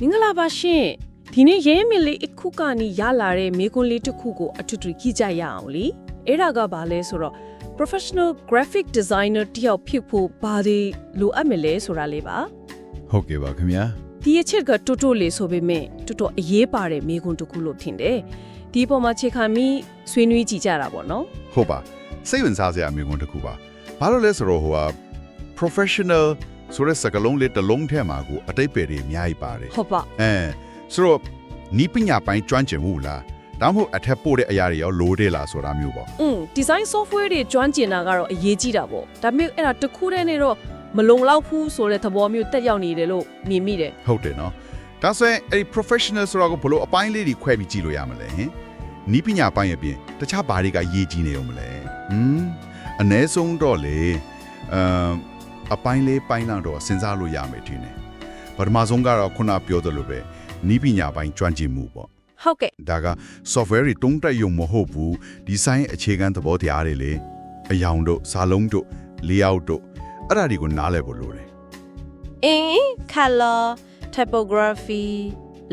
မင်္ဂလာပါရှင်ဒီနေ့ရဲမီလေးအခုကနီရလာတဲ့မေကွန်လေးတစ်ခုကိုအထူးထူးကြည့်ကြရအောင်လीအဲ့ဒါကဘာလဲဆိုတော့ professional graphic designer တယောက်ဖြစ်ဖို့ဘာတွေလိုအပ်မလဲဆိုတာလေးပါဟုတ်ကဲ့ပါခင်ဗျာဒီအချက်ကတိုးတိုးလေးဆိုပေမဲ့တော်တော်အရေးပါတဲ့မေကွန်တစ်ခုလို့ထင်တယ်ဒီပေါ်မှာခြေခံပြီးဆွေးနွေးကြည့်ကြတာပေါ့နော်ဟုတ်ပါစိတ်ဝင်စားစရာအမြင်ကွန်းတစ်ခုပါဘာလို့လဲဆိုတော့ဟိုဟာ professional ဆိုတဲ့စကားလုံးလေးတစ်လုံးထဲမှာကိုအတိတ်ပဲတွေအများကြီးပါတယ် ဟုတ်ပါ အဲဆိုတော့နီးပညာပိုင်းကျွမ်းကျင်မှုလားဒါမှမဟုတ်အထက်ပို့တဲ့အရာတွေရောလိုတယ်လားဆိုတာမျိုးပေါ့ อืม design software တွေကျွမ်းကျင်တာကတော့အရေးကြီးတာပေါ့ဒါပေမဲ့အဲ့ဒါတစ်ခုတည်းနဲ့တော့မလုံလောက်ဘူးဆိုတဲ့သဘောမျိုးတက်ရောက်နေတယ်လို့မြင်မိတယ် ဟုတ်တယ်နော်ဒါဆိုရင်အဲ့ဒီ professional ဆိုတာကိုဘလို့အပိုင်းလေးတွေခွဲပြီးကြည့်လို့ရမလဲဟင်နီးပညာပိုင်းရဲ့ပြင်တခြားဘာတွေကရေးကြီးနေအောင်မလဲဟမ်အ ਨੇ ဆုံးတော့လေအမ် အပိုင်းလေးပိုင်းလောက်တော့စဉ်းစားလို့ရမယ်ထင်တယ်ပထမဆုံးကတော့ခုနပြောသလိုပဲနီးပညာပိုင်းကျွမ်းကျင်မှုပေါ့ဟုတ်ကဲ့ဒါက software တွေတုံးတက်ရုံမဟုတ်ဘူးဒီဇိုင်းအခြေခံသဘောတရားတွေလေအယောင်တို့စာလုံးတို့ layout တို့အဲ့ဒါတွေကိုနားလည်ဖို့လိုတယ်အင်း color typography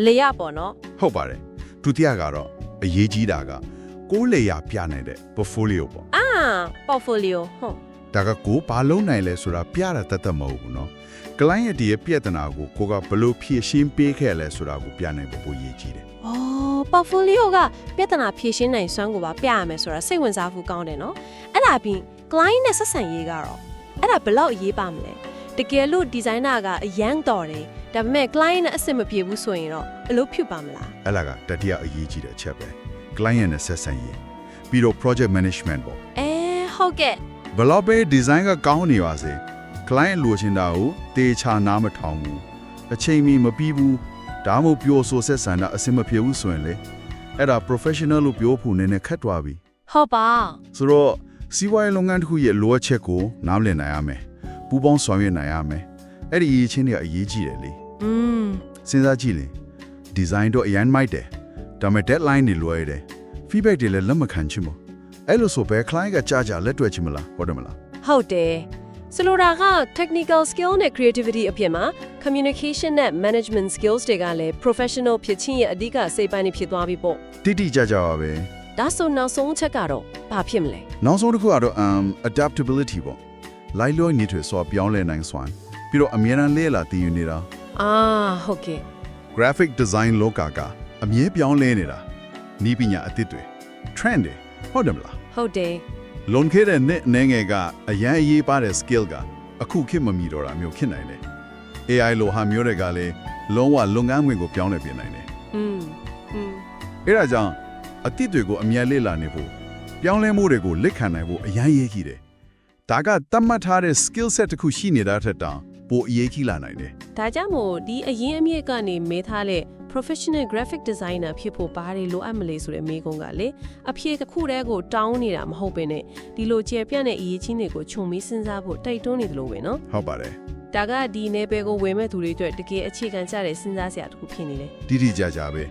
လေရပေါ့နော်ဟုတ်ပါတယ်ဒုတိယကတော့အရေးကြီးတာကကိုးလေယာပြနိုင်တဲ့ portfolio ပေါ့အာ portfolio ဟုတ် ဒါကကိုဘာလုံးနိုင်လဲဆိုတာပြတာတသက်မဟုတ်ဘူးနော်။ client ရဲ့ပြဿနာကိုကိုကဘလို့ဖြေရှင်းပေးခဲ့လဲဆိုတာကိုပြနိုင်ဖို့ပိုရည်ကြီးတယ်။ဩ portfolio ကပြဿနာဖြေရှင်းနိုင်စွမ်းကိုပါပြရမယ်ဆိုတာစိတ်ဝင်စားဖို့ကောင်းတယ်နော်။အဲ့ဒါပြီး client နဲ့ဆက်ဆံရေးကတော့အဲ့ဒါဘလောက်အရေးပါမလဲ။တကယ်လို့ designer ကအရန်တော်တယ်ဒါပေမဲ့ client နဲ့အဆင်မပြေဘူးဆိုရင်တော့အလုပ်ဖြစ်ပါမလား။အဲ့ဒါကတတိယအရေးကြီးတဲ့အချက်ပဲ။ client နဲ့ဆက်ဆံရေးပြီးတော့ project management ပေါ့။အဲဟုတ်ကဲ့ ဘယ်လောက်ပဲ design ကကောင်းနေပါစေ client လိုချင်တာကိုတေချာနားမထောင်ဘူးအချိန်မီမပြီးဘူးဒါမှမဟုတ်ပြောဆိုဆက်ဆံတာအဆင်မပြေဘူးဆိုရင်လေအဲ့ဒါ professional လို့ပြောဖို့နည်းနည်းခက်သွားပြီဟုတ်ပါဆိုတော့စီးပွားရေးလုပ်ငန်းတစ်ခုရဲ့လိုအပ်ချက်ကိုနားလည်နိုင်ရမယ်ပူးပေါင်းဆောင်ရွက်နိုင်ရမယ်အဲ့ဒီအရေးချင်းတွေကအရေးကြီးတယ်လေ။อืมစဉ်းစားကြည့်လေ design တော့အရင်မိုက်တယ်ဒါပေမဲ့ deadline တွေလွယ်တယ် feedback တွေလည်းလက်မခံချင်ဘူး အဲ့လိုဆိုပဲ client ကကြာကြာလက်တွေ့ချင်မလားဟုတ်တယ်မလားဟုတ်တယ်။ဆိုလိုတာက technical skill နဲ့ creativity အပြင်မှာ communication နဲ့ management skills တွေကလည်း professional ဖြစ်ချင်းရဲ့အဓိကစိတ်ပိုင်းတွေဖြစ်သွားပြီပေါ့တိတိကျကျပါပဲ။ဒါဆိုနောက်ဆုံးအချက်ကတော့ဘာဖြစ်မလဲနောက်ဆုံးတစ်ခုကတော့ um adaptability ပေါ့လိုက်လို့နေထွေဆိုပြောင်းလဲနိုင်စွမ်းပြီးတော့အမြဲတမ်းလေ့လာသိယူနေတာ။အာဟုတ်ကဲ့ graphic design လောကကအမြဲပြောင်းလဲနေတာနီးပညာအသစ်တွေ trend တွေ ဟုတ်တယ်မလား ဟုတ်တယ် လွန်ခဲ့တဲ့နှစ်အနေငယ်ကအရန်အရေးပါတဲ့ skill ကအခုခေတ်မမီတော့တာမျိုးဖြစ်နိုင်တယ် AI လိုဟာမျိုးတွေကလည်းလုံးဝလုပ်ငန်းဝင်ကိုပြောင်းလဲပြင်နိုင်တယ် อืมอืม အဲဒါကြောင့်အသစ်တွေကိုအမြဲလေ့လာနေဖို့ပြောင်းလဲမှုတွေကိုလက်ခံနိုင်ဖို့အရန်ရေးကြီးတယ်ဒါကတတ်မှတ်ထားတဲ့ skill set တစ်ခုရှိနေတာထက်တောင်ပိုအရေးကြီးလာနိုင်တယ် ဒါကြောင့်မို့ဒီအရင်အမြစ်ကနေမေးထားတဲ့ professional graphic designer ဖြစ်ဖို့ဘာတွေလိုအပ်မလဲဆိုတဲ့မေးခွန်းကလေအဖြေတစ်ခုတည်းကိုတောင်းနေတာမဟုတ်ပင်နဲ့ဒီလိုကျေပြန့်တဲ့အရေးကြီးတွေကိုခြုံပြီးစဉ်းစားဖို့တိုက်တွန်းနေတယ်လို့ပဲနော်ဟုတ်ပါတယ်ဒါကဒီနယ်ပယ်ကိုဝင်မဲ့သူတွေအတွက်တကယ်အခြေခံကျတဲ့စဉ်းစားစရာတစ်ခုဖြစ်နေတယ်တိတိကျကျပဲ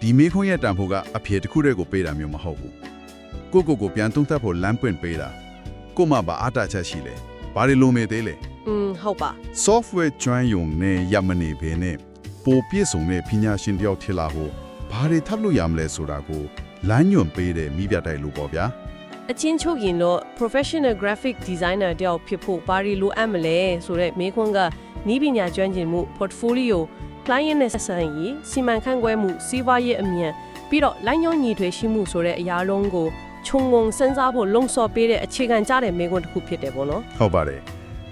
ဒီမေးခွန်းရဲ့တန်ဖိုးကအဖြေတစ်ခုတည်းကိုပေးတာမျိုးမဟုတ်ဘူးကိုကိုကိုပြန်သုံးသပ်ဖို့လမ်းပွင့်ပေးတာကိုမှဘာအတားချက်ရှိလဲဘာတွေလိုမေးသေးလဲอืมဟုတ်ပါ software ကျွမ်းယုံနဲ့ရမနေဘဲနဲ့ ပိုပြည့်စုံတဲ့ပညာရှင်တယောက်ထစ်လာဖို့ဘာတွေထပ်လို့ရမလဲဆိုတာကိုလမ်းညွှန်ပေးတဲ့မိပြတိုက်လို့ပေါ့ဗျာအချင်းချုပ်ရင်တော့ professional graphic designer တယောက်ဖြစ်ဖို့ဘာတွေလိုအပ်မလဲဆိုတော့မေးခွန်းကနီးပညာကျွမ်းကျင်မှု portfolio client နဲ့ဆက်ဆံရေးစီမံခန့်ခွဲမှုစီးပွားရေးအမြန်ပြီးတော့လိုင်းညွှန်ညီထွေရှိမှုဆိုတဲ့အရာလုံးကိုခြုံငုံစဉ်းစားဖို့လုံဆော်ပေးတဲ့အခြေခံကျတဲ့မေးခွန်းတစ်ခုဖြစ်တယ်ပေါ့နော်ဟုတ်ပါတယ်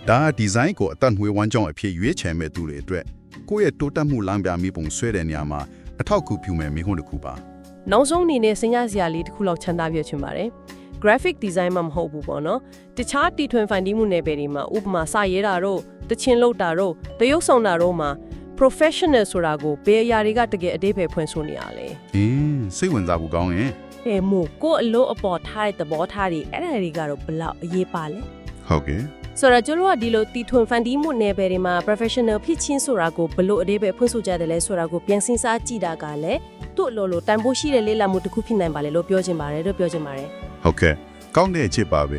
ဒါကဒီဇိုင်းကိုအတန်ဝေးဝမ်းကြောင်းအဖြစ်ရွေးချယ်မဲ့သူတွေအတွက် ကိုယ့်ရဲ့တိုးတက်မှုလမ်းပြမိပုံဆွဲတဲ့နေရာမှာအထောက်အကူပြုမဲ့မိခွန်းတစ်ခုပါနောက်ဆုံးအနေနဲ့စဉ်းစားစရာလေးတစ်ခုလောက်ချန်တာပြချင်ပါတယ် graphic design မှာမဟုတ်ဘူးပေါ့နော်တခြားတီထွင်ဖန်တီးမှုနယ်ပယ်တွေမှာဥပမာစာရေးတာတို့တချင်းလုပ်တာတို့တရုပ်ဆောင်တာတို့မှာ professional ဆိုတာကိုဘယ်အရာတွေကတကယ်အသေးပဲဖွင့်ဆိုနေရလဲအင်းစိတ်ဝင်စားဖို့ကောင်းရင်အဲမို့ကိုယ့်အလို့အပေါ်ထားတဲ့သဘောထားတွေအဲ့ဒါတွေကတော့ဘယ်လောက်အရေးပါလဲဟုတ်ကဲ့ ဆိုတော့ကျတို့ကဒီလိုတီထွင်ဖန်တီးမှုနယ်ပယ်တွေမှာ professional ဖြစ်ချင်းဆိုတာကိုဘယ်လို့အသေးပဲဖွင့်ဆိုကြတယ်လဲဆိုတာကိုပြန်စဉ်းစားကြည့်တာကလည်းသူ့အလိုလိုတန်ဖိုးရှိတဲ့လေးလာမှုတစ်ခုဖြစ်နိုင်ပါလေလို့ပြောချင်ပါတယ်လို့ပြောချင်ပါတယ်ဟုတ်ကဲ့ကောင်းတဲ့အချစ်ပါပဲ